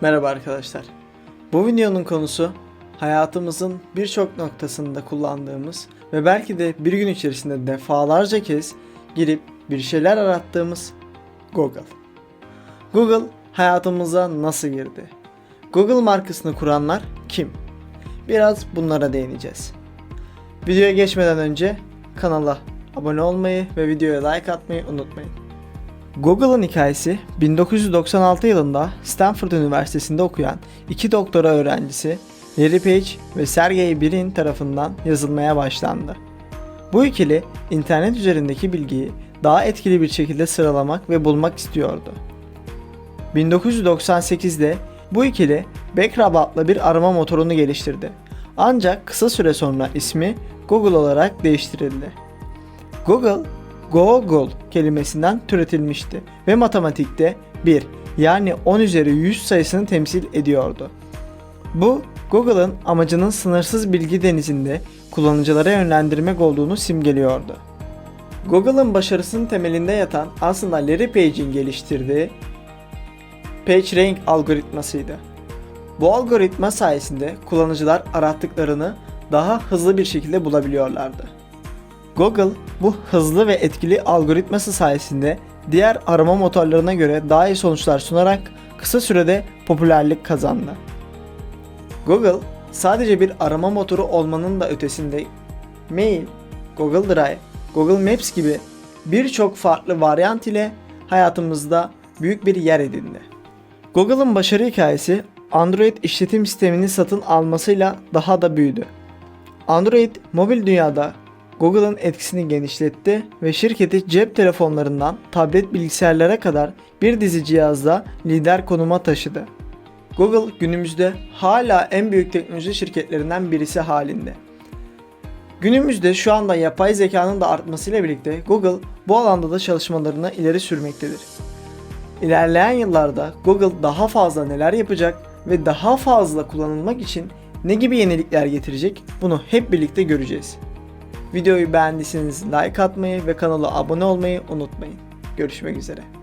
Merhaba arkadaşlar. Bu videonun konusu hayatımızın birçok noktasında kullandığımız ve belki de bir gün içerisinde defalarca kez girip bir şeyler arattığımız Google. Google hayatımıza nasıl girdi? Google markasını kuranlar kim? Biraz bunlara değineceğiz. Videoya geçmeden önce kanala abone olmayı ve videoya like atmayı unutmayın. Google'ın hikayesi 1996 yılında Stanford Üniversitesi'nde okuyan iki doktora öğrencisi Larry Page ve Sergey Brin tarafından yazılmaya başlandı. Bu ikili internet üzerindeki bilgiyi daha etkili bir şekilde sıralamak ve bulmak istiyordu. 1998'de bu ikili Backrub adlı bir arama motorunu geliştirdi. Ancak kısa süre sonra ismi Google olarak değiştirildi. Google, Google kelimesinden türetilmişti ve matematikte 1 yani 10 üzeri 100 sayısını temsil ediyordu. Bu Google'ın amacının sınırsız bilgi denizinde kullanıcılara yönlendirmek olduğunu simgeliyordu. Google'ın başarısının temelinde yatan aslında Larry Page'in geliştirdiği PageRank algoritmasıydı. Bu algoritma sayesinde kullanıcılar arattıklarını daha hızlı bir şekilde bulabiliyorlardı. Google bu hızlı ve etkili algoritması sayesinde diğer arama motorlarına göre daha iyi sonuçlar sunarak kısa sürede popülerlik kazandı. Google sadece bir arama motoru olmanın da ötesinde Mail, Google Drive, Google Maps gibi birçok farklı varyant ile hayatımızda büyük bir yer edindi. Google'ın başarı hikayesi Android işletim sistemini satın almasıyla daha da büyüdü. Android mobil dünyada Google'ın etkisini genişletti ve şirketi cep telefonlarından tablet bilgisayarlara kadar bir dizi cihazda lider konuma taşıdı. Google günümüzde hala en büyük teknoloji şirketlerinden birisi halinde. Günümüzde şu anda yapay zekanın da artmasıyla birlikte Google bu alanda da çalışmalarını ileri sürmektedir. İlerleyen yıllarda Google daha fazla neler yapacak ve daha fazla kullanılmak için ne gibi yenilikler getirecek bunu hep birlikte göreceğiz. Videoyu beğendiyseniz like atmayı ve kanala abone olmayı unutmayın. Görüşmek üzere.